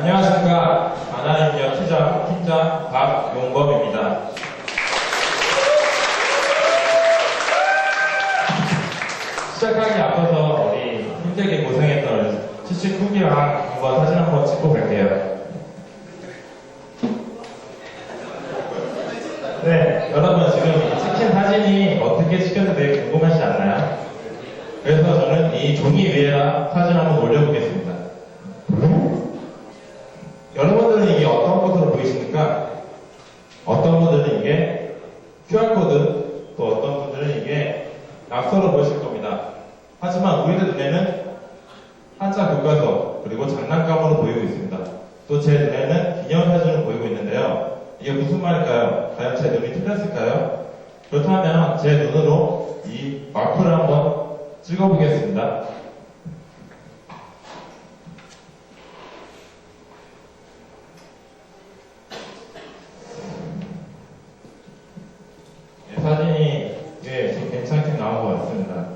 안녕하십니까. 아나님역 팀장, 팀장 박용범입니다. 시작하기 앞서서 우리 힘들게 고생했던 79기랑 한번 사진 한번 찍고 갈게요. 네, 여러분 지금 이 찍힌 사진이 어떻게 찍혀서 되게 궁금하시지 않나요? 그래서 저는 이 종이 위에다 사진 한번 올려보겠습니다. 어떤 분들은 이게 QR코드, 또 어떤 분들은 이게 낙서로 보이실 겁니다. 하지만 우리들 눈에는 한자 교과서, 그리고 장난감으로 보이고 있습니다. 또 제 눈에는 기념사진으로 보이고 있는데요. 이게 무슨 말일까요? 과연 제 눈이 틀렸을까요? 그렇다면 제 눈으로 이 마크를 한번 찍어보겠습니다. 네, 사진이 예, 좀 괜찮게 나온 것 같습니다.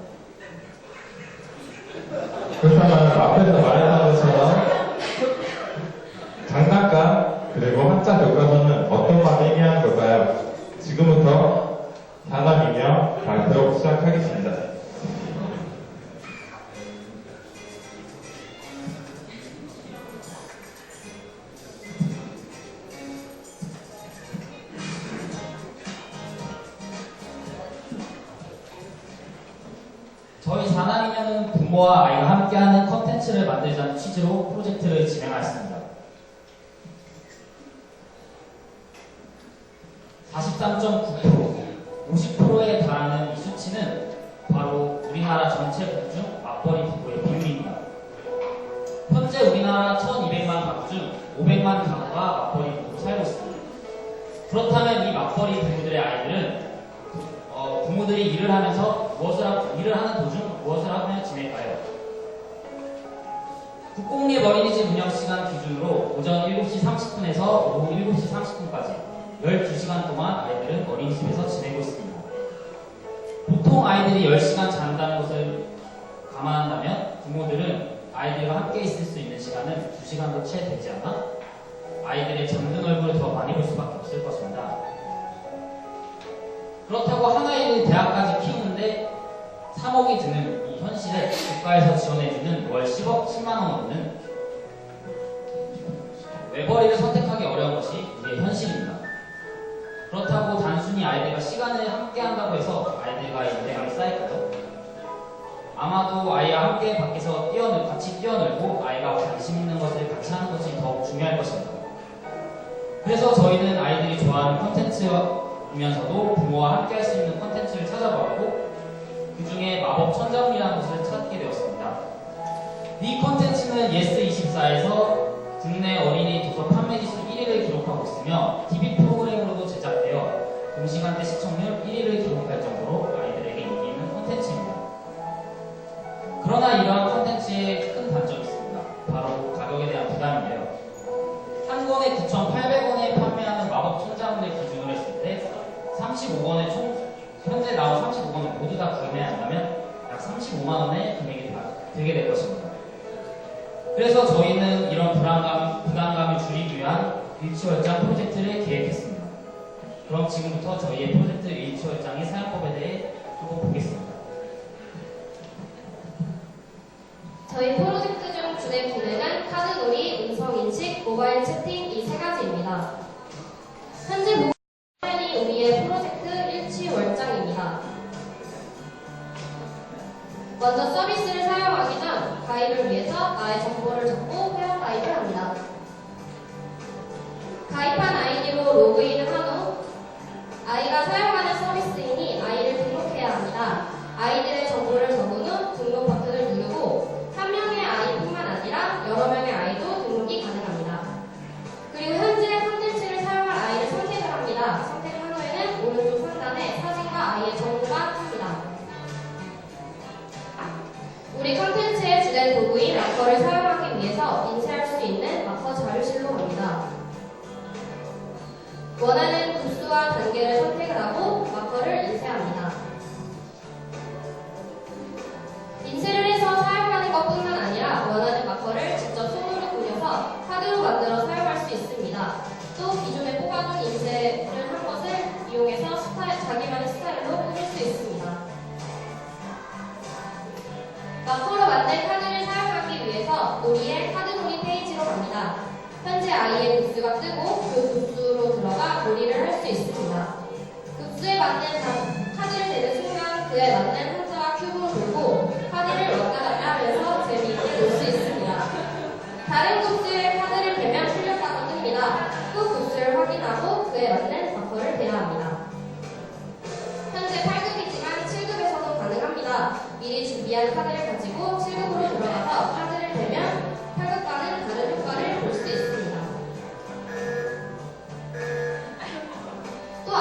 그렇다면 앞에서 말했던 것처럼 장난감 그리고 한자 교과서는 어떤 말을 의미하는 걸까요? 지금부터 단어이며 발표 시작하겠습니다. 저희 사남이면은 부모와 아이가 함께하는 컨텐츠를 만들자는 취지로 프로젝트를 진행하였습니다. 43.9%, 50%에 달하는 이 수치는 바로 우리나라 전체 국중 맞벌이 부부의 비율입니다. 현재 우리나라 1,200만 가구 중 500만 가구가 맞벌이 부부 살고 있습니다. 그렇다면 이 맞벌이 부부들의 아이들은 어, 부모들이 일을 하면서 무엇을 하, 일을 하는 도중 무엇을 하며 지낼까요? 국공립 어린이집 운영 시간 기준으로 오전 7시 30분에서 오후 7시 30분까지 12시간 동안 아이들은 어린이집에서 지내고 있습니다. 보통 아이들이 10시간 잔다는 것을 감안한다면 부모들은 아이들과 함께 있을 수 있는 시간은 2시간도 채 되지 않아 아이들의 잠든 얼굴을 더 많이 볼 수밖에 없을 것입니다. 그렇다고 하나의 대학까지 키우는데 3억이 드는 이 현실에 국가에서 지원해주는 월 10억 10만 원 없는 외벌이를 선택하기 어려운 것이 우리의 현실입니다. 그렇다고 단순히 아이들과 시간을 함께 한다고 해서 아이들과의 유대감이 쌓일까요? 아마도 아이와 함께 밖에서 뛰어놀, 같이 뛰어놀고 아이가 관심 있는 것을 같이 하는 것이 더욱 중요할 것입니다. 그래서 저희는 아이들이 좋아하는 콘텐츠이면서도 부모와 함께 할 수 있는 콘텐츠를 찾아보았고 그 중에 마법 천자문이라는 것을 찾게 되었습니다. 이 콘텐츠는 예스24에서 국내 어린이 도서 판매 지수 1위를 기록하고 있으며 TV 프로그램으로도 제작되어 동시간대 시청률 1위를 기록할 정도로 아이들에게 인기 있는 콘텐츠입니다. 그러나 이러한 콘텐츠에 큰 단점이 있습니다. 바로 가격에 대한 부담인데요. 한 권에 9,800원에 판매하는 마법 천자문을 기준으로 했을 때 35권의 총 현재 나온 35권을 모두 다 구매해야 한다면 약 35만 원의 금액이 다- 들게 될 것입니다. 그래서 저희는 이런 불안감, 부담감을 줄이기 위한 일치월장 프로젝트를 계획했습니다. 그럼 지금부터 저희의 프로젝트 일치월장의 사용법에 대해 조금 보겠습니다. 저희 프로젝트 중 주된 기능은 카드놀이, 음성인식, 모바일 채팅 이 세 가지입니다. 현재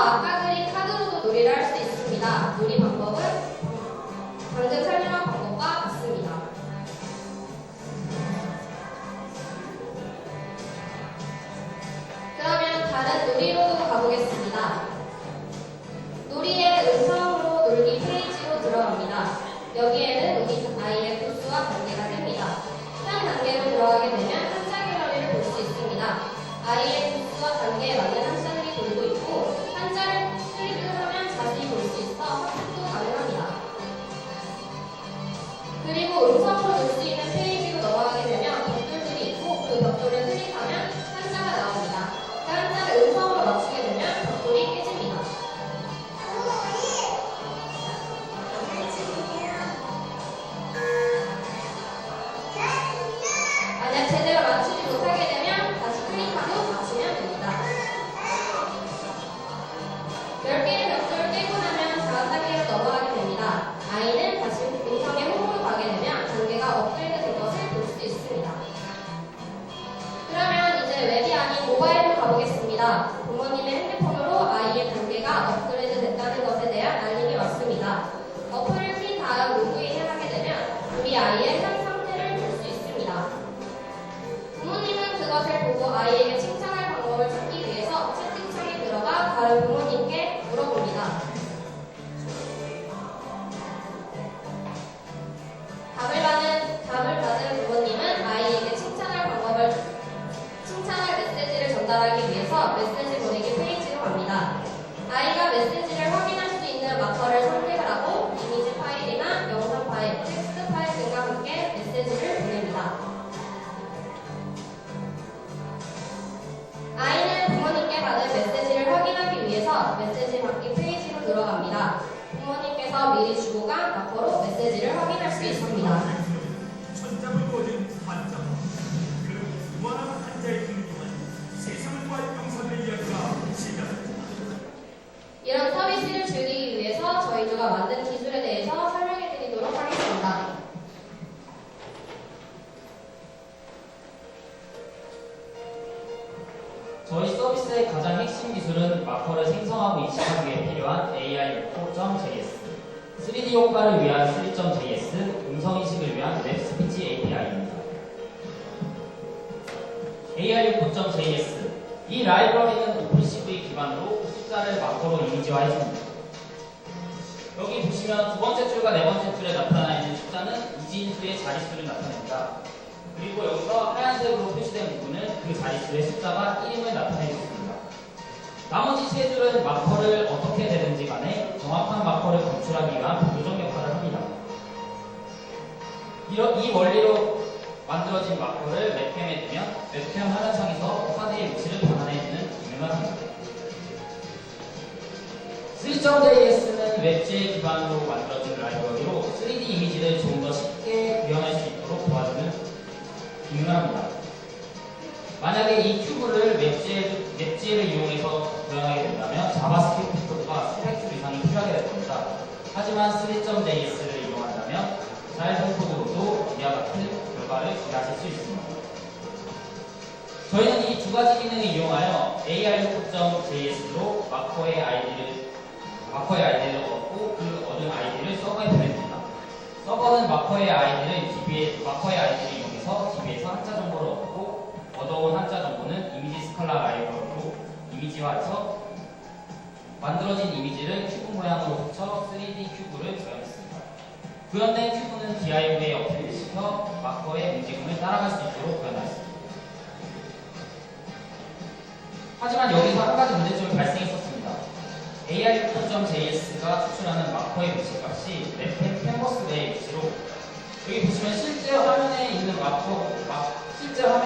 아까 그린 카드로도 놀이를 할 수 있습니다. 놀이 방법은 방금 설명한 방법과 같습니다. 그러면 다른 놀이로도 가보겠습니다. 놀이의 음성으로 놀기 페이지로 들어갑니다. 여기에는 우리 아이의 부수와 관계가 됩니다. 현 단계로 들어가게 되면 한자 갤러리를 볼 수 있습니다. 아이의 메시지 보내기 페이지로 갑니다. 아이가 메시지를 확인할 수 있는 마커를 선택을 하고 이미지 파일이나 영상 파일, 텍스트 파일 등과 함께 메시지를 보냅니다. 아이는 부모님께 받은 메시지를 확인하기 위해서 메시지 받기 페이지로 들어갑니다. 부모님께서 미리 주고 간 마커로 메시지를 확인할 수 있습니다. 마커를 생성하고 인식하기 위해 필요한 AI4.js, 3D 효과를 위한 3.js, 음성 인식을 위한 웹 스피치 API입니다. AI4.js 이 라이브러리는 오픈CV 기반으로 숫자를 마커로 이미지화해줍니다. 여기 보시면 두 번째 줄과 네 번째 줄에 나타나 있는 숫자는 이진수의 자릿수를 나타냅니다. 그리고 여기서 하얀색으로 표시된 부분은 그 자릿수의 숫자가 1임을 나타내줬습니다. 나머지 세 줄은 마커를 어떻게 되든지 간에 정확한 마커를 검출하기 위한 보조적 역할을 합니다. 이 원리로 만들어진 마커를 웹캠에 두면 웹캠 화면상에서 카드의 위치를 변환해주는 기능을 합니다. 3.js는 웹젤 기반으로 만들어진 라이브러리로 3D 이미지를 좀 더 쉽게 구현할 수 있도록 도와주는 기능을 합니다. 만약에 이 큐브를 웹젤, 웹젤을 이용해서 구현하게 된다면 자바스크립트 코드가 300줄 이상이 필요하게 될 겁니다. 하지만 3.js를 이용한다면 짧은 코드로도 이와 같은 결과를 기대하실 수 있습니다. 저희는 이 두 가지 기능을 이용하여 AR4.js로 마커의 아이디를 마커의 아이디를 얻고 그 얻은 아이디를 서버에 보냅니다. 서버는 마커의 아이디를 DB에 마커의 아이디를 이용해서 DB에서 한자 정보를 얻고 얻어온 한자 정보는 이미지 스칼라 라이브러리로 이미지화해서 만들어진 이미지를 큐브 모양으로 붙여 3D 큐브를 구현했습니다. 구현된 큐브는 DIV에 어플을 시켜 마커의 움직임을 따라갈 수 있도록 구현하였습니다. 하지만 여기서 한 가지 문제점이 발생했었습니다. AR6.js가 추출하는 마커의 위치 값이 랩펜 캔버스 내의 위치로 여기 보시면 실제 화면에 있는 마커, 마- 실제 화면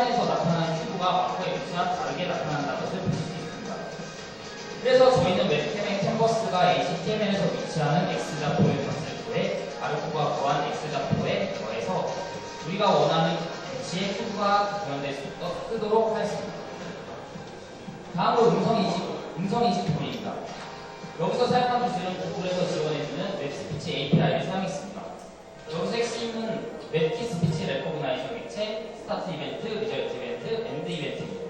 그래서 저희는 웹캠의 캔버스가 HTML에서 위치하는 X좌표의 값을 구해 아르코가 구한 X좌표에 더해서 우리가 원하는 위치의 큐브가 구현될 수 있도록 뜨도록 하였습니다. 다음으로 음성 인식, 음성 인식 툴입니다. 여기서 사용한 기술은 구글에서 지원해주는 웹스피치 API를 사용했습니다. 여기서 핵심은 웹키 스피치 레코그나이션 객체, 스타트 이벤트, 리절트 이벤트, 엔드 이벤트입니다.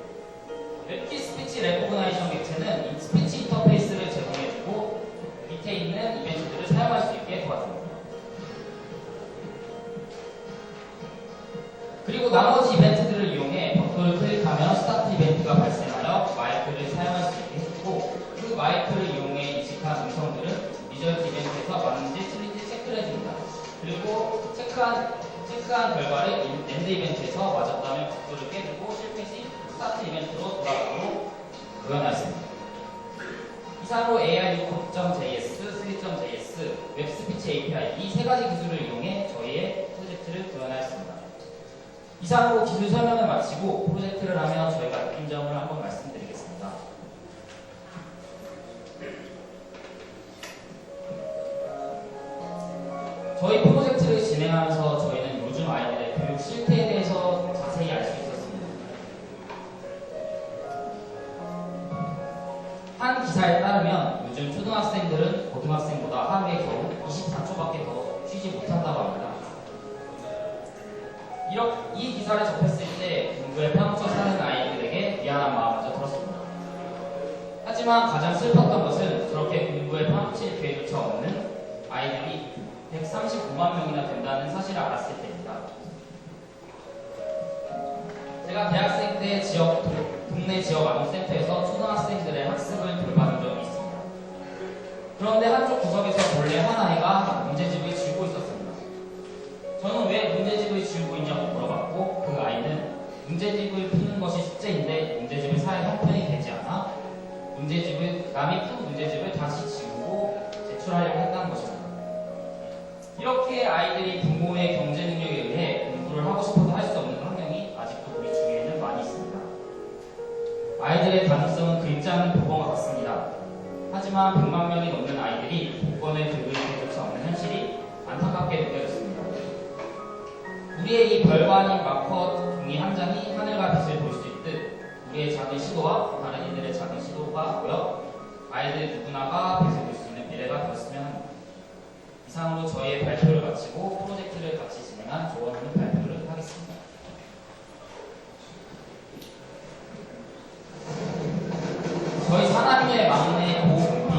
웹키 스피치 레코그나이션 객체는 이 스피치 인터페이스를 제공해주고 밑에 있는 이벤트들을 사용할 수 있게 도와줍니다. 그리고 나머지 이벤트들을 이용해 버튼을 클릭하면 스타트 이벤트가 발생하여 마이크를 사용할 수 있게 해주고 그 마이크를 이용해 인식한 음성들은 리절트 이벤트에서 맞는지 틀린지 체크를 해줍니다. 그리고 체크한, 체크한 결과를 인- 엔드 이벤트에서 맞았다면 버튼을 깨주고 실패 시 스타트 이벤트로 돌아가도록 구현하였습니다. 이상으로 AR6.js, 3.js, 웹스피치 API 이 세 가지 기술을 이용해 저희의 프로젝트를 구현하였습니다. 이상으로 기술 설명을 마치고 프로젝트를 하며 저희가 느낀 점을 한번 말씀드리겠습니다. 저희 프로젝트를 진행하면서 저희는 요즘 아이들의 교육 실태에 대해서 자세히 알 수 있었습니다. 한 기사에 따르면 요즘 초등학생들은 고등학생보다 하루에 겨우 24초밖에 더 쉬지 못한다고 합니다. 이 기사를 접했을 때 공부에 파묻혀 사는 아이들에게 미안한 마음을 들었습니다. 하지만 가장 슬펐던 것은 저렇게 공부에 파묻힐 기회조차 없는 아이들이 135만 명이나 된다는 사실을 알았을 때입니다. 제가 대학생 때 지역 도- 동네 지역 아동센터에서 초등학생들의 학습을 돌봐준 적이 있습니다. 그런데 한쪽 구석에서 몰래 한 아이가 문제집을 지우고 있었습니다. 저는 왜 문제집을 지우고 있냐고 물어봤고 그 아이는 문제집을 푸는 것이 숙제인데 문제집을 사회 형편이 되지 않아 문제집을 남이 푼 문제집을 다시 지우고 제출하려고 했다는 것입니다. 이렇게 아이들이 부모의 경제 능력에 의해 공부를 하고 싶어도 할수 없는 아이들의 가능성은 그립지 않은 복권과 같습니다. 하지만 100만 명이 넘는 아이들이 복권을 들을 기회조차 없는 현실이 안타깝게 느껴졌습니다. 우리의 이 별과 아닌 마커 종이 한 장이 하늘과 빛을 볼 수 있듯 우리의 작은 시도와 다른 이들의 작은 시도가 모여 아이들 누구나가 빛을 볼 수 있는 미래가 되었으면 합니다. 이상으로 저희의 발표를 마치고 프로젝트를 같이 진행한 조원훈 발표를 하겠습니다. 산악인의 막내 고은비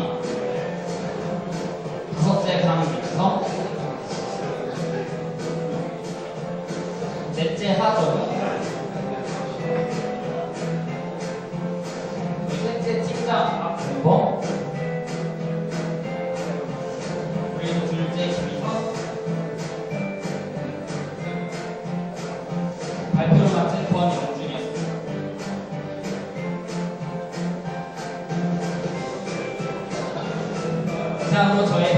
다섯째 강민성 마지막으로 저의